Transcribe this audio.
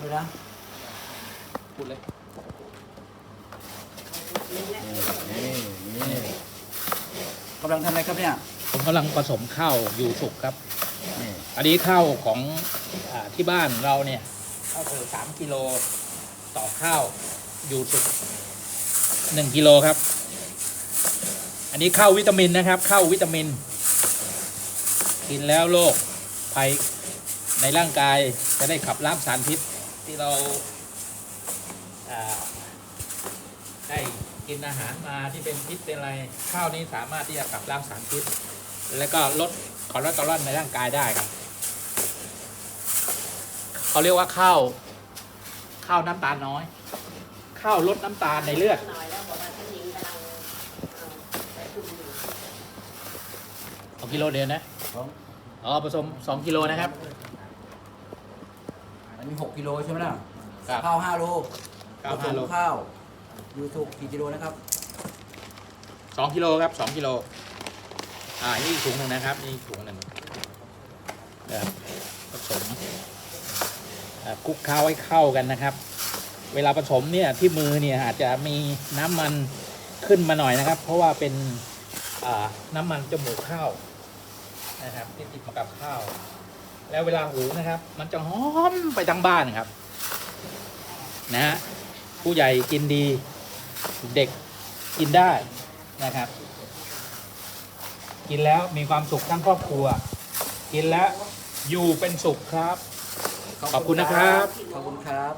คนเลยนะพูดเลยนี่นี่กำลังทำอะไรครับเนี่ยผมกำลังผสมข้าวอยู่สุกครับ นี่อันนี้ข้าวของอาที่บ้านเราเนี่ยก็คือสามกิโลต่อข้าวอยู่สุกหนึ่งกิโลครับ อันนี้ข้าววิตามินนะครับข้าววิตามิน กินแล้วโรคภัยในร่างกายจะได้ขับล้างสารพิษ ที่เราได้กินอาหารมาที่เป็นพิษเป็นอะไรข้าวนี้สามารถที่จะขับล้างสารพิษ แล้วก็ลดคอเลสเตอรอลในร่างกายได้ครับเขาเรียกว่าข้าวข้าวน้ำตาลน้อยข้าวลดน้ำตาลในเลือดหน่อยแล้วบอกว่าท่านหญิงกำลังเอาไปคุมอยู่สองกิโลเดียวนะสองอ๋อผสมสองกิโลนะครับ อันนี้หกกิโลใช่ไหมล่ะครับข้าวห้าโลข้าวห้าโล ผสมข้าวยูสุกกี่กิโลนะครับสองกิโลครับสองกิโล อ่า นี่อีกถุงหนึ่งนะครับ นี่อีกถุงหนึ่งนะครับผสมอ่าคลุกเคล้าให้เข้ากันนะครับ เวลาผสมเนี่ยที่มือเนี่ยอาจจะมีน้ำมันขึ้นมาหน่อยนะครับ เพราะว่าเป็นอ่าน้ำมันจมูกข้าวนะครับที่ติดมากับข้าว แล้วเวลาหูนะครับ มันจะหอมไปทั้งบ้านครับ นะฮะผู้ใหญ่กินดี เด็กกินได้นะครับ กินแล้วมีความสุขทั้งครอบครัว กินแล้วอยู่เป็นสุขครับ ขอบคุณนะครับ ขอบคุณครับ